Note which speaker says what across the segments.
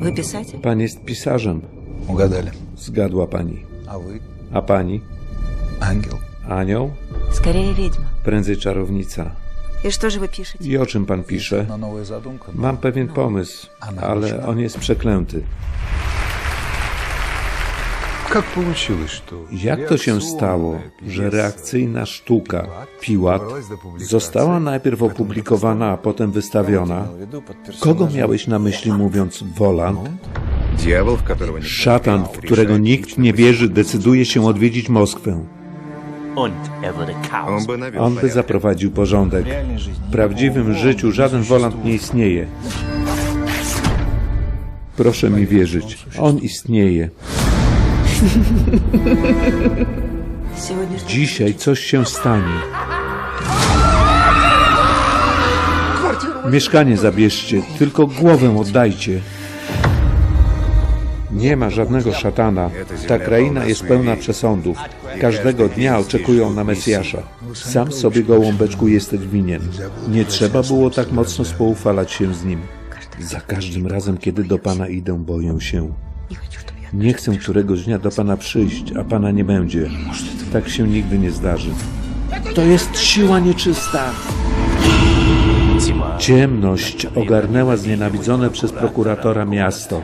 Speaker 1: Вы писатель?
Speaker 2: Pan jest pisarzem,
Speaker 3: Угадали.
Speaker 2: zgadła pani.
Speaker 3: А вы?
Speaker 2: A pani?
Speaker 3: Ангел.
Speaker 2: Anioł?
Speaker 1: Скорее ведьма.
Speaker 2: Prędzej czarownica.
Speaker 1: И что же вы пишете?
Speaker 2: I o czym pan pisze?
Speaker 3: На новая задумка.
Speaker 2: Mam pewien pomysł, ale on jest przeklęty. Jak to się stało, że reakcyjna sztuka Piłat została najpierw opublikowana, a potem wystawiona? Kogo miałeś na myśli mówiąc Woland? Szatan, w którego nikt nie wierzy, decyduje się odwiedzić Moskwę. On by zaprowadził porządek. W prawdziwym życiu żaden Woland nie istnieje. Proszę mi wierzyć, on istnieje. Dzisiaj coś się stanie. Mieszkanie zabierzcie, tylko głowę oddajcie. Nie ma żadnego szatana. Ta kraina jest pełna przesądów. Każdego dnia oczekują na Mesjasza. Sam sobie gołąbeczku jesteś winien. Nie trzeba było tak mocno spoufalać się z nim. Za każdym razem, kiedy do Pana idę, boję się. Nie chcę któregoś dnia do Pana przyjść, a Pana nie będzie. Tak się nigdy nie zdarzy. To jest siła nieczysta. Ciemność ogarnęła znienawidzone przez prokuratora miasto.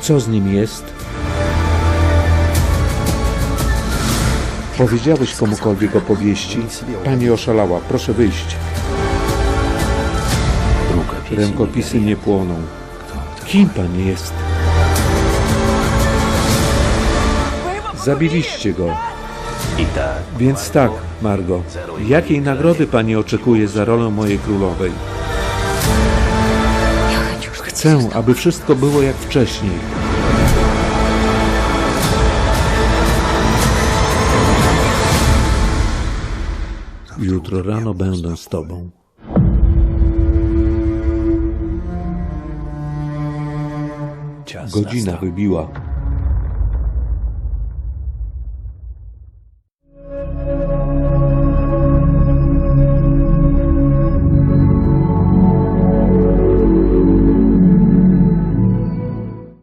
Speaker 2: Co z nim jest? Powiedziałeś komukolwiek o powieści? Pani oszalała, proszę wyjść. Rękopisy nie płoną. Kim pani jest? Zabiliście go. Więc tak, Margo, jakiej nagrody pani oczekuje za rolę mojej królowej? Chcę, aby wszystko było jak wcześniej. Jutro rano będę z tobą. Godzina wybiła.